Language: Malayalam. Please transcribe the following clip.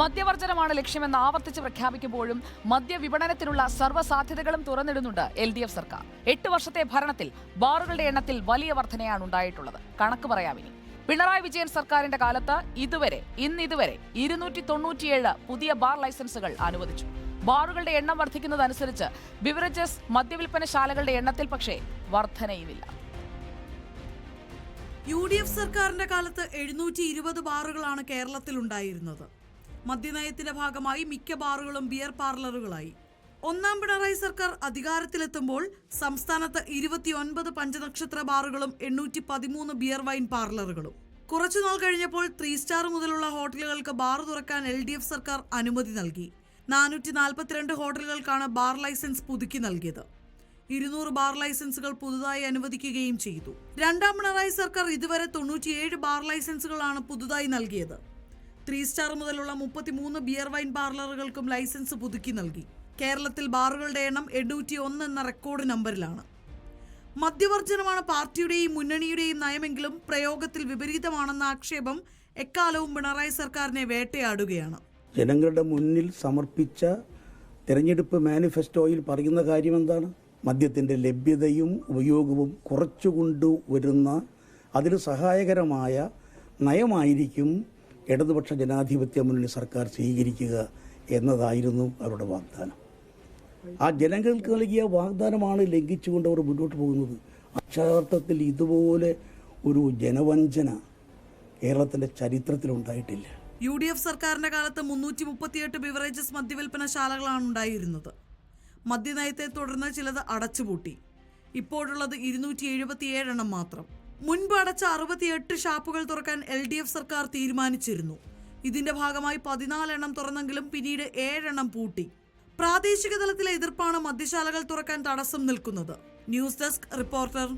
മദ്യവർജനമാണ് ലക്ഷ്യമെന്ന് ആവർത്തിച്ച് പ്രഖ്യാപിക്കുമ്പോഴും മദ്യവിപണനത്തിനുള്ള സർവസാധ്യതകളും തുറന്നിടുന്നുണ്ട് എൽ ഡി എഫ് സർക്കാർ. എട്ട് വർഷത്തെ ഭരണത്തിൽ ബാറുകളുടെ എണ്ണത്തിൽ വലിയ വർധനയാണ് ഉണ്ടായിട്ടുള്ളത്. കണക്ക് പറയാമിനി പിണറായി വിജയൻ സർക്കാരിന്റെ കാലത്ത് ഇതുവരെ ഇന്ന് ഇതുവരെ ഇരുന്നൂറ്റി തൊണ്ണൂറ്റിയേഴ് പുതിയ ബാർ ലൈസൻസുകൾ അനുവദിച്ചു. ബാറുകളുടെ എണ്ണം വർദ്ധിക്കുന്നതനുസരിച്ച് ബിവറേജസ് മദ്യവിൽപ്പനശാലകളുടെ എണ്ണത്തിൽ പക്ഷേ വർധനയുമില്ല. യു ഡി എഫ് സർക്കാരിന്റെ കാലത്ത് എഴുന്നൂറ്റി ഇരുപത് ബാറുകളാണ് കേരളത്തിൽ ഉണ്ടായിരുന്നത് മദ്യനയത്തിന്റെ ഭാഗമായി മിക്ക ബാറുകളും ബിയർ പാർലറുകളായി. ഒന്നാം പിണറായി സർക്കാർ അധികാരത്തിലെത്തുമ്പോൾ സംസ്ഥാനത്ത് ഇരുപത്തിയൊൻപത് പഞ്ചനക്ഷത്ര ബാറുകളും എണ്ണൂറ്റി പതിമൂന്ന് ബിയർ വൈൻ പാർലറുകളും. കുറച്ചുനാൾ കഴിഞ്ഞപ്പോൾ ത്രീ സ്റ്റാർ മുതലുള്ള ഹോട്ടലുകൾക്ക് ബാർ തുറക്കാൻ എൽ ഡി എഫ് സർക്കാർ അനുമതി നൽകി. നാനൂറ്റി നാൽപ്പത്തിരണ്ട് ഹോട്ടലുകൾക്കാണ് ബാർ ലൈസൻസ് പുതുക്കി നൽകിയത്. ഇരുന്നൂറ് ബാർ ലൈസൻസുകൾ പുതുതായി അനുവദിക്കുകയും ചെയ്തു. രണ്ടാം പിണറായി സർക്കാർ ഇതുവരെ തൊണ്ണൂറ്റിയേഴ് ബാർ ലൈസൻസുകളാണ് പുതുതായി നൽകിയത്. ത്രീ സ്റ്റാർ മുതലുള്ള മുപ്പത്തിമൂന്ന് ബിയർ വൈൻ പാർലറുകൾക്കും ലൈസൻസ് പുതുക്കി നൽകി. കേരളത്തിൽ ബാറുകളുടെ എണ്ണം എണ്ണൂറ്റി ഒന്ന് എന്ന റെക്കോർഡ് നമ്പറിലാണ്. മദ്യവർജനമാണ് പാർട്ടിയുടെയും മുന്നണിയുടെയും നയമെങ്കിലും പ്രയോഗത്തിൽ വിപരീതമാണെന്ന ആക്ഷേപം എക്കാലവും പിണറായി സർക്കാരിനെ വേട്ടയാടുകയാണ്. ജനങ്ങളുടെ മുന്നിൽ സമർപ്പിച്ച തെരഞ്ഞെടുപ്പ് മാനിഫെസ്റ്റോയിൽ പറയുന്ന കാര്യം എന്താണ് മദ്യത്തിന്റെ ലഭ്യതയും ഉപയോഗവും കുറച്ചുകൊണ്ടു വരുന്ന അതിന് സഹായകരമായ നയമായിരിക്കും ഇടതുപക്ഷ ജനാധിപത്യ മുന്നണി സർക്കാർ സ്വീകരിക്കുക എന്നതായിരുന്നു അവരുടെ വാഗ്ദാനം. ആ ജനങ്ങൾക്ക് നൽകിയ വാഗ്ദാനമാണ് ലംഘിച്ചുകൊണ്ട് അവർ മുന്നോട്ട് പോകുന്നത്. അക്ഷരാർത്ഥത്തിൽ ഇതുപോലെ ഒരു ജനവഞ്ചന കേരളത്തിന്റെ ചരിത്രത്തിലുണ്ടായിട്ടില്ല യു ഡി എഫ് സർക്കാരിന്റെ കാലത്ത് മുന്നൂറ്റി മുപ്പത്തിയെട്ട് ബിവറേജസ് മദ്യവിൽപ്പനശാലകളാണ് ഉണ്ടായിരുന്നത്. മദ്യനയത്തെ തുടർന്ന് ചിലത് അടച്ചുപൂട്ടി. ഇപ്പോഴുള്ളത് ഇരുന്നൂറ്റി എഴുപത്തിയേഴെണ്ണം മാത്രം. മുൻപ് അടച്ച അറുപത്തിയെട്ട് ഷാപ്പുകൾ തുറക്കാൻ എൽ ഡി എഫ് സർക്കാർ തീരുമാനിച്ചിരുന്നു. ഇതിന്റെ ഭാഗമായി പതിനാലെണ്ണം തുറന്നെങ്കിലും പിന്നീട് ഏഴെണ്ണം പൂട്ടി. പ്രാദേശിക തലത്തിലെ എതിർപ്പാണ് മദ്യശാലകൾ തുറക്കാൻ തടസ്സം നിൽക്കുന്നത്. News desk reporter